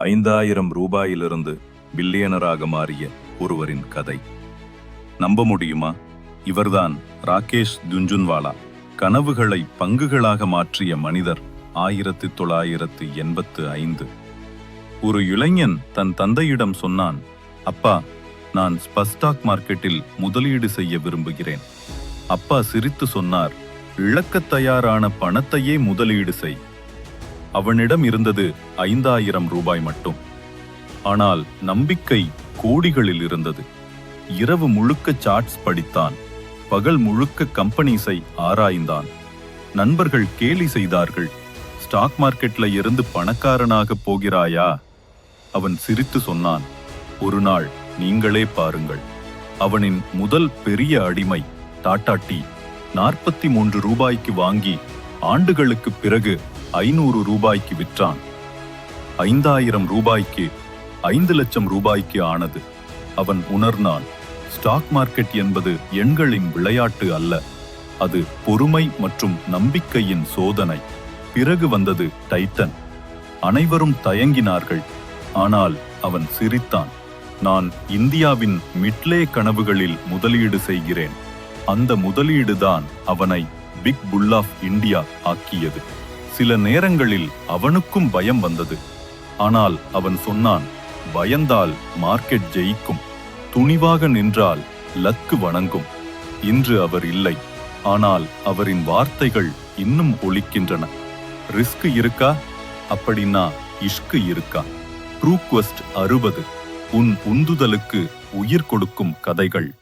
ஐந்தாயிரம் ரூபாயிலிருந்து பில்லியனராக மாறிய ஒருவரின் கதை. நம்ப முடியுமா? இவர்தான் ராகேஷ் துஞ்சுன்வாலா. கனவுகளை பங்குகளாக மாற்றிய மனிதர் ஆயிரத்து தொள்ளாயிரத்து எண்பத்து ஐந்து. ஒரு இளைஞன் தன் தந்தையிடம் சொன்னான் அப்பா நான் ஸ்பஸ்டாக் மார்க்கெட்டில் முதலீடு செய்ய விரும்புகிறேன். அப்பா சிரித்து சொன்னார் இழக்கத் தயாரான பணத்தையே முதலீடு செய். அவனிடம் இருந்தது ஐந்தாயிரம் ரூபாய் மட்டும். ஆனால் நம்பிக்கை கோடிகளில் இருந்தது. இரவு முழுக்க சாட்ஸ் படித்தான். பகல் முழுக்க கம்பெனிஸை ஆராய்ந்தான். நண்பர்கள் கேலி செய்தார்கள். ஸ்டாக் மார்க்கெட்ல இருந்து பணக்காரனாக போகிறாயா? அவன் சிரித்து சொன்னான் ஒரு நாள் நீங்களே பாருங்கள். அவனின் முதல் பெரிய அடிமை டாடா டீ. நாற்பத்தி மூன்று ரூபாய்க்கு வாங்கி ஆண்டுகளுக்குப் பிறகு ஐநூறு ரூபாய்க்கு விற்றான். ஐந்தாயிரம் ரூபாய்க்கு ஐந்து லட்சம் ரூபாய்க்கு ஆனது. அவன் உணர்ந்தான் ஸ்டாக் மார்க்கெட் என்பது எண்களின் விளையாட்டு அல்ல. அது பொறுமை மற்றும் நம்பிக்கையின் சோதனை. பிறகு வந்தது டைட்டன். அனைவரும் தயங்கினார்கள். ஆனால் அவன் சிரித்தான் நான் இந்தியாவின் மிட்லே கனவுகளில் முதலீடு செய்கிறேன். அந்த முதலீடுதான் அவனை பிக் புல் ஆஃப் இந்தியா ஆக்கியது. சில நேரங்களில் அவனுக்கும் பயம் வந்தது. ஆனால் அவன் சொன்னான் பயந்தால் மார்க்கெட் ஜெயிக்கும். துணிவாக நின்றால் லக்கு வணங்கும். இன்று அவர் இல்லை. ஆனால் அவரின் வார்த்தைகள் இன்னும் ஒழிக்கின்றன ரிஸ்க் இருக்கா? அப்படின்னா இஷ்கு இருக்கா? ட்ரூக்வெஸ்ட் அறுபது. உன் உந்துதலுக்கு உயிர் கொடுக்கும் கதைகள்.